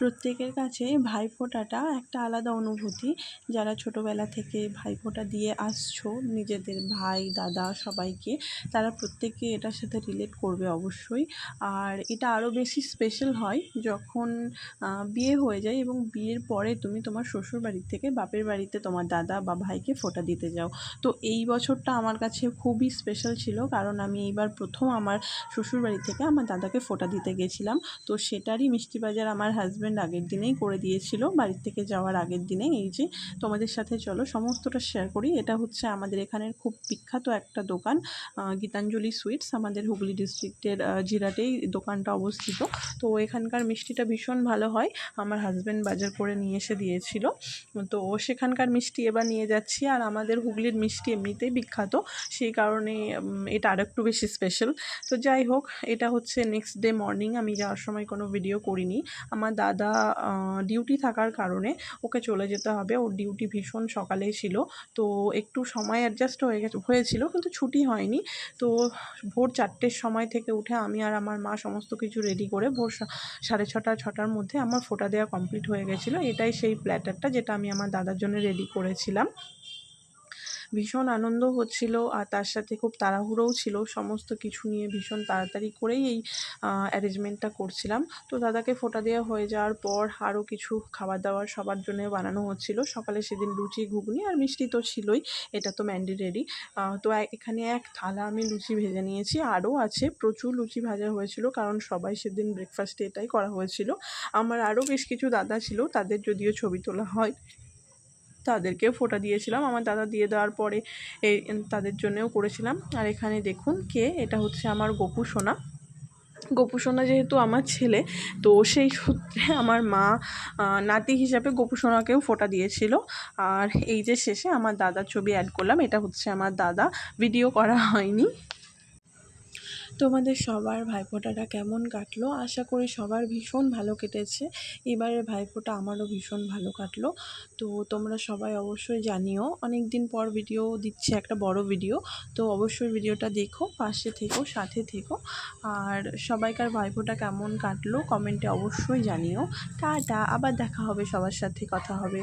প্রত্যেকের কাছে ভাইফোঁটাটা একটা আলাদা অনুভূতি। যারা ছোটোবেলা থেকে ভাইফোঁটা দিয়ে আসছো, নিজেদের ভাই, দাদা সবাইকে, তারা প্রত্যেকে এটার সাথে রিলেট করবে অবশ্যই। আর এটা আরও বেশি স্পেশাল হয় যখন বিয়ে হয়ে যায় এবং বিয়ের পরে তুমি তোমার শ্বশুর বাড়ির থেকে বাপের বাড়িতে তোমার দাদা বা ভাইকে ফোঁটা দিতে যাও। তো এই বছরটা আমার কাছে খুবই স্পেশাল ছিল কারণ আমি এইবার প্রথম আমার শ্বশুর বাড়ি থেকে আমার দাদাকে ফোঁটা দিতে গেছিলাম। তো সেটারই মিষ্টি বাজার আমার হাজব্যান্ড আগের দিনেই করে দিয়েছিল। বাড়ির থেকে যাওয়ার আগের দিনে এই যে তোমাদের সাথে চলো সমস্তটা শেয়ার করি। এটা হচ্ছে আমাদের এখানের খুব বিখ্যাত একটা দোকান গীতাঞ্জলি সুইটস আমাদের হুগলি ডিস্ট্রিক্টের জিরাটেই দোকানটা অবস্থিত। তো এখানকার মিষ্টিটা ভীষণ ভালো হয়। আমার হাজব্যান্ড বাজার করে নিয়ে এসে দিয়েছিল। তো সেখানকার মিষ্টি এবার নিয়ে যাচ্ছি। আর আমাদের হুগলির মিষ্টি এমনিতেই বিখ্যাত। সেই কারণে এটা আরেকটু বেশি স্পেশাল তো যাই হোক, এটা হচ্ছে নেক্সট ডে মর্নিং আমি যাওয়ার সময় কোনো ভিডিও করিনি। আমার দাদা ডিউটি থাকার কারণে ওকে চলে যেতে হবে। ওর ডিউটি ভীষণ সকালে ছিল। তো একটু সময় অ্যাডজাস্ট হয়ে গেছে, হয়েছিল কিন্তু ছুটি হয়নি। তো ভোর চারটের সময় থেকে উঠে আমি আর আমার মা সমস্ত কিছু রেডি করে ভোর সাড়ে ছটা, ছটার মধ্যে আমার ফোটা দেওয়া কমপ্লিট হয়ে গেছিল। এটাই সেই প্ল্যাটারটা যেটা আমি আমার দাদার জন্য রেডি করেছিলাম। ভীষণ আনন্দ হচ্ছিল আর তার সাথে খুব তাড়াহুড়োও ছিল। সমস্ত কিছু নিয়ে ভীষণ তাড়াতাড়ি করেই এই অ্যারেঞ্জমেন্টটা করছিলাম। তো দাদাকে ফোঁটা দেওয়া হয়ে যাওয়ার পর আরও কিছু খাবার দাবার সবার জন্য বানানো হচ্ছিল। সকালে সেদিন লুচি, ঘুগনি আর মিষ্টি তো ছিলই। এটা তো ম্যান্ডেটারি তো এখানে এক থালা আমি লুচি ভেজে নিয়েছি। আরও আছে, প্রচুর লুচি ভাজা হয়েছিল কারণ সবাই সেদিন ব্রেকফাস্টে এটাই করা হয়েছিল। আমার আরও বেশ কিছু দাদা ছিল, তাদের যদিও ছবি তোলা হয় তাদেরকেও ফোঁটা দিয়েছিলাম। আমার দাদা দিয়ে দেওয়ার পরে এই তাদের জন্যেও করেছিলাম। আর এখানে দেখুন কে, এটা হচ্ছে আমার গোপু সোনা। গোপু সোনা যেহেতু আমার ছেলে, তো সেই সূত্রে আমার মা নাতি হিসাবে গোপু সোনাকেও ফোঁটা দিয়েছিল। আর এই যে শেষে আমার দাদার ছবি অ্যাড করলাম, এটা হচ্ছে আমার দাদা। ভিডিও করা হয়নি। তোমাদের সবার ভাইফোঁটাটা কেমন কাটলো? আশা করি সবার ভীষণ ভালো কেটেছে। এবারের ভাইফোঁটা আমারও ভীষণ ভালো কাটলো। তো তোমরা সবাই অবশ্যই জানিও। অনেক দিন পর ভিডিও দিচ্ছে একটা বড় ভিডিও তো অবশ্যই ভিডিওটা দেখো, পাশে থেকো, সাথে থেকো। আর সবাইকার ভাইফোঁটা কেমন কাটলো কমেন্টে অবশ্যই জানিও। টাটা, আবার দেখা হবে সবার সাথে, কথা হবে।